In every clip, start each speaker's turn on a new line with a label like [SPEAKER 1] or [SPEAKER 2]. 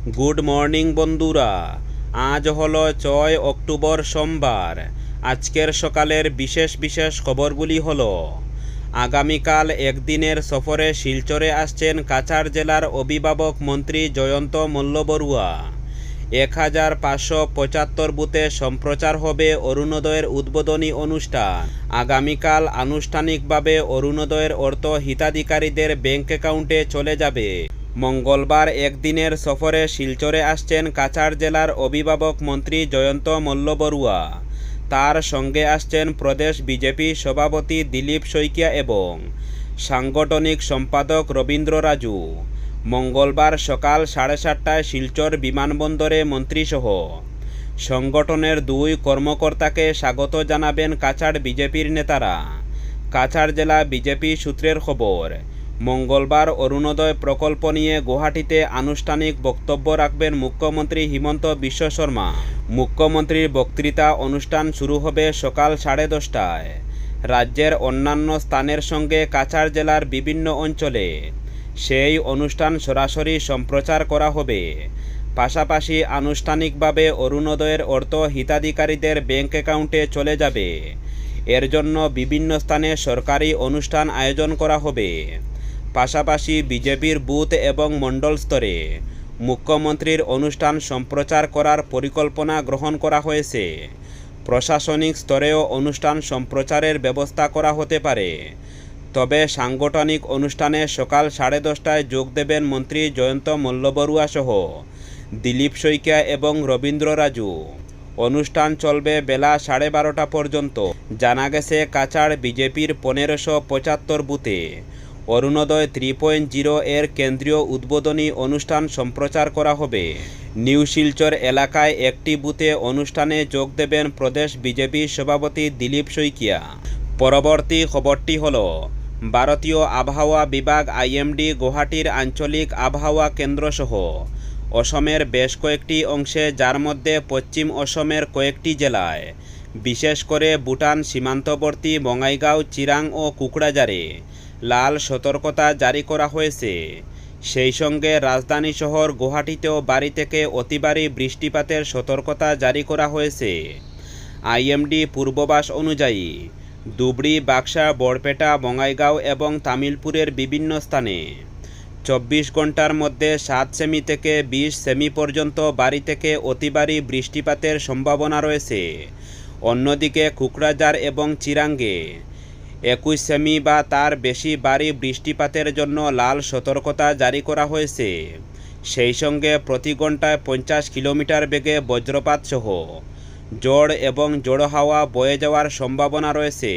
[SPEAKER 1] Good morning বন্ধুরা। আজ হলো ছয় অক্টোবর সোমবার। আজকের সকালের বিশেষ বিশেষ খবরগুলি হলো, আগামীকাল একদিনের সফরে শিলচরে আসছেন কাছাড় জেলার অভিভাবক মন্ত্রী জয়ন্ত মল্লবড়ুয়া এক হাজার পাঁচশো পঁচাত্তর বুথে সম্প্রচার হবে অরুণোদয়ের উদ্বোধনী অনুষ্ঠান। আগামীকাল আনুষ্ঠানিকভাবে অরুণোদয়ের অর্থ হিতাধিকারীদের ব্যাংক অ্যাকাউন্টে চলে যাবে। মঙ্গলবার একদিনের সফরে শিলচরে আসছেন কাছাড় জেলার অভিভাবক মন্ত্রী জয়ন্ত মল্লবড়ুয়া তার সঙ্গে আসছেন প্রদেশ বিজেপি সভাপতি দিলীপ শইকিয়া এবং সাংগঠনিক সম্পাদক রবীন্দ্র রাজু। মঙ্গলবার সকাল সাড়ে সাতটায় শিলচর বিমানবন্দরে মন্ত্রীসহ সংগঠনের দুই কর্মকর্তাকে স্বাগত জানাবেন কাছাড় বিজেপির নেতারা। কাছাড় জেলা বিজেপি সূত্রের খবর মঙ্গলবার অরুণোদয় প্রকল্প নিয়ে গুয়াহাটিতে আনুষ্ঠানিক বক্তব্য রাখবেন মুখ্যমন্ত্রী হিমন্ত বিশ্ব শর্মা। মুখ্যমন্ত্রীর বক্তৃতা অনুষ্ঠান শুরু হবে সকাল সাড়ে দশটায়। রাজ্যের অন্যান্য স্থানের সঙ্গে কাছাড় জেলার বিভিন্ন অঞ্চলে। সেই অনুষ্ঠান সরাসরি সম্প্রচার করা হবে। পাশাপাশি আনুষ্ঠানিকভাবে অরুণোদয়ের অর্থ হিতাধিকারীদের ব্যাংক অ্যাকাউন্টে চলে যাবে। এর জন্য বিভিন্ন স্থানে সরকারি অনুষ্ঠান আয়োজন করা হবে। পাশাপাশি বিজেপির বুথ এবং মণ্ডল স্তরে মুখ্যমন্ত্রীর অনুষ্ঠান সম্প্রচার করার পরিকল্পনা গ্রহণ করা হয়েছে। প্রশাসনিক স্তরেও অনুষ্ঠান সম্প্রচারের ব্যবস্থা করা হতে পারে। তবে সাংগঠনিক অনুষ্ঠানে সকাল সাড়ে দশটায় যোগ দেবেন মন্ত্রী জয়ন্ত মল্লবড়ুয়া সহ দিলীপ শইকিয়া এবং রবীন্দ্র রাজু। অনুষ্ঠান চলবে বেলা সাড়ে বারোটা পর্যন্ত। জানা গেছে, কাছাড় বিজেপির পনেরোশো পঁচাত্তর বুথে অরুণোদয় থ্রি পয়েন্ট জিরো এর কেন্দ্রীয় উদ্বোধনী অনুষ্ঠান সম্প্রচার করা হবে। নিউ শিলচর এলাকায় একটি বুথে অনুষ্ঠানে যোগ দেবেন প্রদেশ বিজেপি সভাপতি দিলীপ শইকিয়া। পরবর্তী খবরটি হল, ভারতীয় আবহাওয়া বিভাগ আইএমডি গুয়াহাটির আঞ্চলিক আবহাওয়া কেন্দ্রসহ, অসমের বেশ কয়েকটি অংশে, যার মধ্যে পশ্চিম অসমের কয়েকটি জেলায়, বিশেষ করে ভুটান সীমান্তবর্তী বঙাইগাঁও চিরাং ও কুকড়াজারে লাল সতর্কতা জারি করা হয়েছে। সেই সঙ্গে রাজধানী শহর গুয়াহাটিতেও বাড়ি থেকে অতিবারী বৃষ্টিপাতের সতর্কতা জারি করা হয়েছে। আইএমডি পূর্ববাস অনুযায়ী, ধুবড়ি, বাক্সা বরপেটা বঙাইগাঁও এবং তামিলপুরের বিভিন্ন স্থানে চব্বিশ ঘণ্টার মধ্যে সাত সেমি থেকে বিশ সেমি পর্যন্ত বাড়ি থেকে অতিবারী বৃষ্টিপাতের সম্ভাবনা রয়েছে। অন্যদিকে কুকরাজার এবং চিরাঙ্গে একুশ সেমি বা তার বেশি বাড়ি বৃষ্টিপাতের জন্য লাল সতর্কতা জারি করা হয়েছে। সেই সঙ্গে প্রতি ঘন্টায় পঞ্চাশ কিলোমিটার বেগে বজ্রপাত সহ জোড় এবং জোড়ো হাওয়া বয়ে যাওয়ার সম্ভাবনা রয়েছে,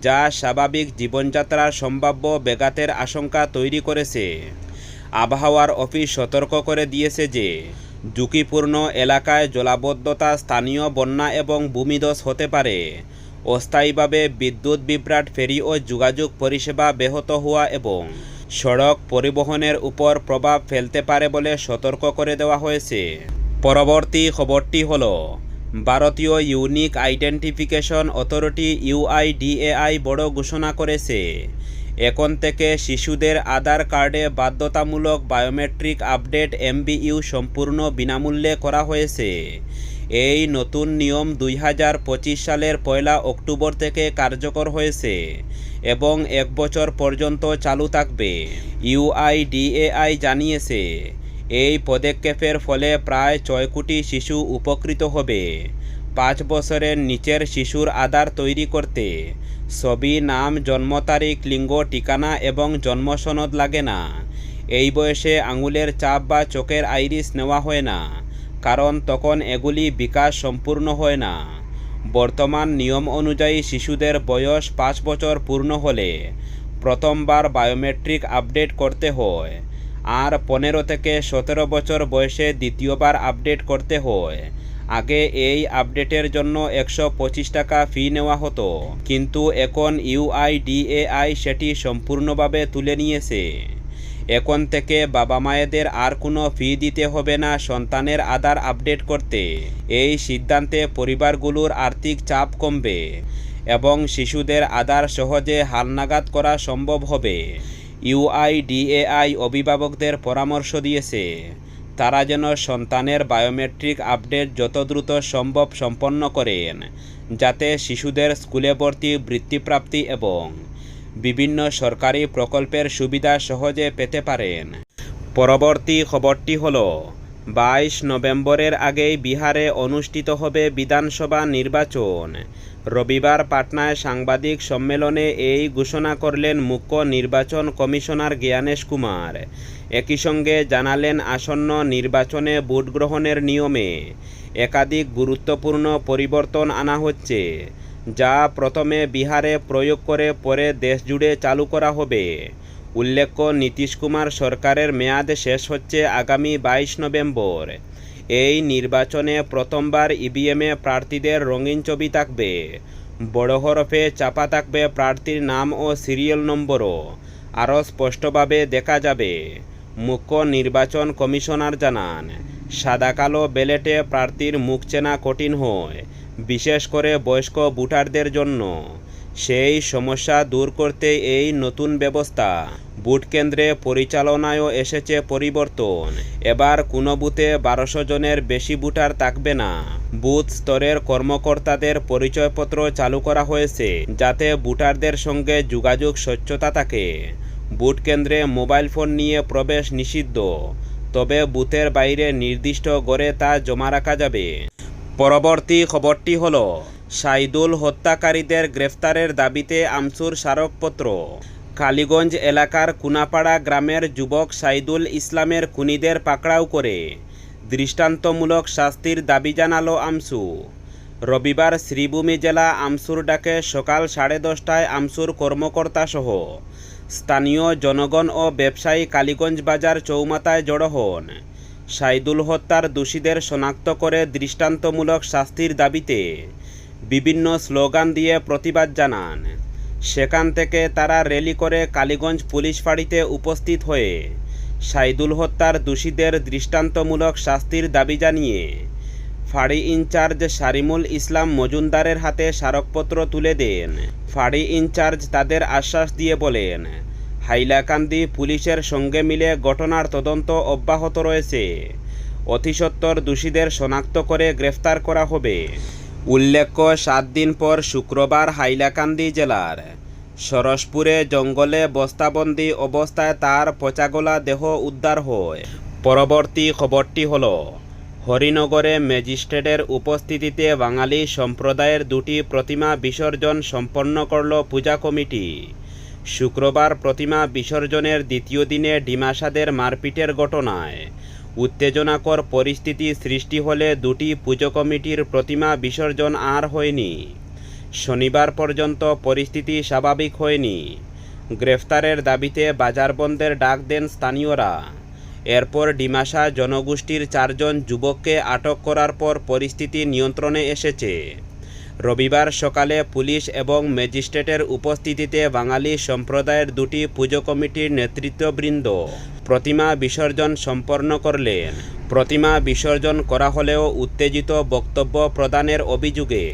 [SPEAKER 1] যা স্বাভাবিক জীবনযাত্রার সম্ভাব্য বেগাতের আশঙ্কা তৈরি করেছে। আবহাওয়ার অফিস সতর্ক করে দিয়েছে যে, ঝুঁকিপূর্ণ এলাকায় জলাবদ্ধতা স্থানীয় বন্যা এবং ভূমিধস হতে পারে অস্থায়ীভাবে বিদ্যুৎ বিভ্রাট ফেরি ও যোগাযোগ পরিষেবা ব্যাহত হওয়া এবং সড়ক পরিবহনের উপর প্রভাব ফেলতে পারে বলে সতর্ক করে দেওয়া হয়েছে। পরবর্তী খবরটি হল, ভারতীয় ইউনিক আইডেন্টিফিকেশন অথরিটি ইউআইডিএআই বড় ঘোষণা করেছে, এখন থেকে শিশুদের আধার কার্ডে বাধ্যতামূলক বায়োমেট্রিক আপডেট এমবিইউ সম্পূর্ণ বিনামূল্যে করা হয়েছে। এই নতুন নিয়ম দুই হাজার পঁচিশ সালের পয়লা অক্টোবর থেকে কার্যকর হয়েছে এবং এক বছর পর্যন্ত চালু থাকবে। ইউআইডিএআই জানিয়েছে, এই পদক্ষেপের ফলে প্রায় ছয় কোটি শিশু উপকৃত হবে। পাঁচ বছরের নিচের শিশুর আধার তৈরি করতে, ছবি, নাম, জন্ম তারিখ, লিঙ্গ, ঠিকানা এবং জন্ম সনদ লাগে না। এই বয়সে আঙুলের চাপ বা চোখের আইরিস নেওয়া হয় না। কারণ তখন এগুলি বিকাশ সম্পূর্ণ হয় না। বর্তমান নিয়ম অনুযায়ী শিশুদের বয়স পাঁচ বছর পূর্ণ হলে প্রথমবার বায়োমেট্রিক আপডেট করতে হয় আর পনেরো থেকে সতেরো বছর বয়সে দ্বিতীয়বার আপডেট করতে হয়। আগে এই আপডেটের জন্য একশো পঁচিশ টাকা ফি নেওয়া হতো। কিন্তু এখন ইউআইডিএআই সেটি সম্পূর্ণভাবে তুলে নিয়েছে। এখন থেকে বাবা মায়েদের আর কোনো ফি দিতে হবে না সন্তানের আধার আপডেট করতে। এই সিদ্ধান্তে পরিবারগুলোর আর্থিক চাপ কমবে এবং শিশুদের আধার সহজে হালনাগাদ করা সম্ভব হবে। ইউআইডিএআই অভিভাবকদের পরামর্শ দিয়েছে, তারা যেন সন্তানের বায়োমেট্রিক আপডেট যত দ্রুত সম্ভব সম্পন্ন করেন, যাতে শিশুদের স্কুলে ভর্তি বৃত্তিপ্রাপ্তি এবং বিভিন্ন সরকারি প্রকল্পের সুবিধা সহজে পেতে পারেন। পরবর্তী খবরটি হল, বাইশ নভেম্বরের আগেই বিহারে অনুষ্ঠিত হবে বিধানসভা নির্বাচন। রবিবার পাটনায় সাংবাদিক সম্মেলনে এই ঘোষণা করলেন মুখ্য নির্বাচন কমিশনার জ্ঞানেশ কুমার। একই সঙ্গে জানালেন আসন্ন নির্বাচনে ভোট গ্রহণের নিয়মে একাধিক গুরুত্বপূর্ণ পরিবর্তন আনা হচ্ছে। যা প্রথমে বিহারে প্রয়োগ করে পরে দেশজুড়ে চালু করা হবে। উল্লেখ্য, নীতিশ কুমার সরকারের মেয়াদ শেষ হচ্ছে আগামী বাইশ নভেম্বর। এই নির্বাচনে প্রথমবার ইভিএমে প্রার্থীদের রঙিন ছবি থাকবে। বড় হরফে চাপা থাকবে প্রার্থীর নাম ও সিরিয়াল নম্বরও। আরও স্পষ্টভাবে দেখা যাবে। মুখ্য নির্বাচন কমিশনার জানান, সাদা কালো ব্যালেটে প্রার্থীর মুখ চেনা কঠিন হয়। বিশেষ করে বয়স্ক ভোটারদের জন্য। সেই সমস্যা দূর করতে এই নতুন ব্যবস্থা বুথ কেন্দ্রে পরিচালনায়ও এসেছে পরিবর্তন। এবার কোনো বুথে বারোশো জনের বেশি ভোটার থাকবে না। বুথ স্তরের কর্মকর্তাদের পরিচয়পত্র চালু করা হয়েছে যাতে ভোটারদের সঙ্গে যোগাযোগ স্বচ্ছতা থাকে। বুথ কেন্দ্রে মোবাইল ফোন নিয়ে প্রবেশ নিষিদ্ধ। তবে বুথের বাইরে নির্দিষ্ট গড়ে তা জমা রাখা যাবে। পরবর্তী খবরটি হল, সাইদুল হত্যাকারীদের গ্রেফতারের দাবিতে আমসুর স্মারকপত্র। কালীগঞ্জ এলাকার কুনাপাড়া গ্রামের যুবক সাইদুল ইসলামের খুনিদের পাকড়াও করে। দৃষ্টান্তমূলক শাস্তির দাবি জানালো আমসু। রবিবার শ্রীভূমি জেলা আমসুর ডাকে সকাল সাড়ে দশটায় আমসুর কর্মকর্তাসহ স্থানীয় জনগণ ও ব্যবসায়ী কালীগঞ্জ বাজার চৌমাতায় জড়ো হন। সাইদুল হত্যার দোষীদের শনাক্ত করে দৃষ্টান্তমূলক শাস্তির দাবিতে বিভিন্ন স্লোগান দিয়ে প্রতিবাদ জানান। সেখান থেকে তারা র্যালি করে কালীগঞ্জ পুলিশ ফাঁড়িতে উপস্থিত হয়ে সাইদুল হত্যার দোষীদের দৃষ্টান্তমূলক শাস্তির দাবি জানিয়ে ফাঁড়ি ইনচার্জ সারিমুল ইসলাম মজুমদারের হাতে স্মারকপত্র তুলে দেন। ফাঁড়ি ইনচার্জ তাদের আশ্বাস দিয়ে বলেন হাইলাকান্দি পুলিশের সঙ্গে মিলে ঘটনার তদন্ত অব্যাহত রয়েছে। অতিসত্বর দোষীদের শনাক্ত করে গ্রেফতার করা হবে। উল্লেখ্য, সাত দিন পর শুক্রবার হাইলাকান্দি জেলার সরসপুরে জঙ্গলে বস্তাবন্দি অবস্থায় তার পচাগোলা দেহ উদ্ধার হয়। পরবর্তী খবরটি হল, হরিনগরে ম্যাজিস্ট্রেটের উপস্থিতিতে বাঙালি সম্প্রদায়ের দুটি প্রতিমা বিসর্জন সম্পন্ন করল পূজা কমিটি। শুক্রবার প্রতিমা বিসর্জনের দ্বিতীয় দিনে ডিমাসাদের মারপিটের ঘটনায়। উত্তেজনাকর পরিস্থিতি সৃষ্টি হলে দুটি পুজো কমিটির প্রতিমা বিসর্জন আর হয়নি। শনিবার পর্যন্ত পরিস্থিতি স্বাভাবিক হয়নি। গ্রেফতারের দাবিতে বাজার বন্ধের ডাক দেন স্থানীয়রা। এরপর ডিমাসা জনগোষ্ঠীর চারজন যুবককে আটক করার পর পরিস্থিতি নিয়ন্ত্রণে এসেছে। রবিবার সকালে পুলিশ এবং ম্যাজিস্ট্রেটের উপস্থিতিতে বাঙালি সম্প্রদায়ের দুটি পুজো কমিটির নেতৃত্ববৃন্দ প্রতিমা বিসর্জন সম্পন্ন করলেন। প্রতিমা বিসর্জন করা হলেও উত্তেজিত বক্তব্য প্রদানের অভিযোগে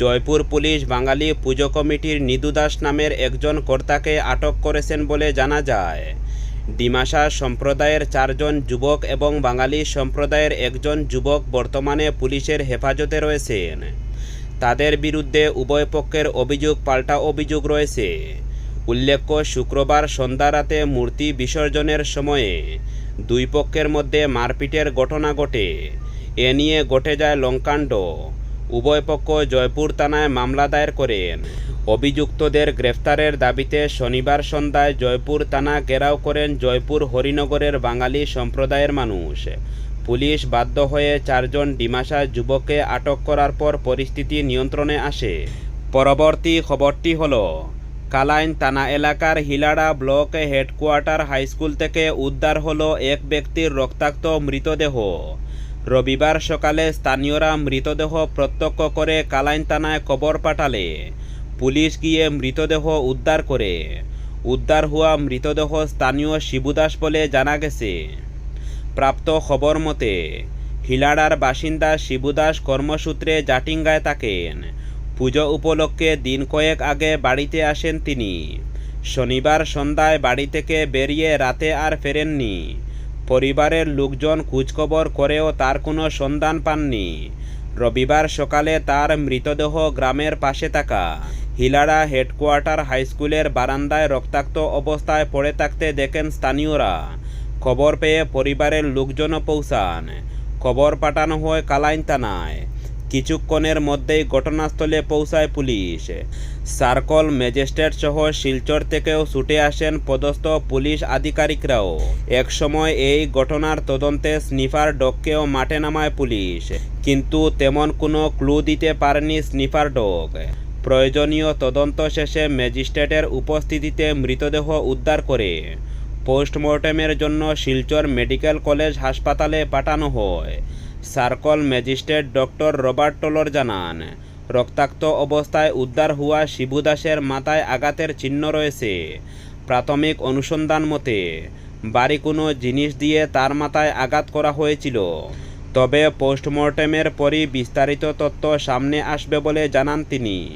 [SPEAKER 1] জয়পুর পুলিশ বাঙালি পুজো কমিটির নিদু দাস নামের একজন কর্তাকে আটক করেছেন বলে জানা যায়। ডিমাসা সম্প্রদায়ের চারজন যুবক এবং বাঙালি সম্প্রদায়ের একজন যুবক বর্তমানে পুলিশের হেফাজতে রয়েছেন। তাদের বিরুদ্ধে উভয় পক্ষের অভিযোগ, পাল্টা অভিযোগ রয়েছে। উল্লেখ্য, শুক্রবার সন্ধ্যা রাতে মূর্তি বিসর্জনের সময়ে দুই পক্ষের মধ্যে মারপিটের ঘটনা ঘটে। এ নিয়ে ঘটে যায় লঙ্কাণ্ড উভয় পক্ষ জয়পুর থানায় মামলা দায়ের করেন। অভিযুক্তদের গ্রেফতারের দাবিতে শনিবার সন্ধ্যায় জয়পুর থানা ঘেরাও করেন জয়পুর হরিনগরের বাঙালি সম্প্রদায়ের মানুষ। পুলিশ বাধ্য হয়ে চারজন ডিমাসা যুবককে আটক করার পর পরিস্থিতি নিয়ন্ত্রণে আসে। পরবর্তী খবরটি হল, কালাইন থানা এলাকার হিলাড়া ব্লক হেডকোয়ার্টার হাইস্কুল থেকে উদ্ধার হলো এক ব্যক্তির রক্তাক্ত মৃতদেহ। রবিবার সকালে স্থানীয়রা মৃতদেহ প্রত্যক্ষ করে কালাইন থানায় খবর পাঠালে। পুলিশ গিয়ে মৃতদেহ উদ্ধার করে। উদ্ধার হওয়া মৃতদেহ স্থানীয় শিবুদাস বলে জানা গেছে। প্রাপ্ত খবর মতে হিলাড়ার বাসিন্দা শিবুদাস কর্মসূত্রে জাটিঙ্গায় থাকেন। পুজো উপলক্ষে দিন কয়েক আগে বাড়িতে আসেন তিনি। শনিবার সন্ধ্যায় বাড়ি থেকে বেরিয়ে রাতে আর ফেরেননি। পরিবারের লোকজন খোঁজখবর করেও তার কোনো সন্ধান পাননি। রবিবার সকালে তার মৃতদেহ গ্রামের পাশে থাকা হিলাড়া হেডকোয়ার্টার হাইস্কুলের বারান্দায় রক্তাক্ত অবস্থায় পড়ে থাকতে দেখেন স্থানীয়রা। খবর পেয়ে পরিবারের লোকজনও পৌঁছান। খবর পাঠানো হয় কালাইন থানায়। কিছুক্ষণের মধ্যেই ঘটনাস্থলে পৌঁছায় পুলিশ। সার্কল ম্যাজিস্ট্রেট সহ শিলচর থেকেও ছুটে আসেন পদস্থ পুলিশ আধিকারিকরাও। একসময় এই ঘটনার তদন্তে স্নিফার ডগকেও মাঠে নামায় পুলিশ, কিন্তু তেমন কোনো ক্লু দিতে পারেনি স্নিফার ডগ। প্রয়োজনীয় তদন্ত শেষে ম্যাজিস্ট্রেটের উপস্থিতিতে মৃতদেহ উদ্ধার করে পোস্টমর্টেমের জন্য শিলচর মেডিকেল কলেজ হাসপাতালে পাঠানো হয়, circle magistrate doctor Robert Taylor জানান। রক্তাক্ত অবস্থায় উদ্ধার হওয়া শিবু দাসের মাথায় আঘাতের চিহ্ন রয়েছে। প্রাথমিক অনুসন্ধান মতে, বাড়ি কোনো জিনিস দিয়ে তার মাথায় আঘাত করা হয়েছিল। তবে পোস্টমর্টেমের পরই বিস্তারিত তথ্য সামনে আসবে বলে জানান তিনি।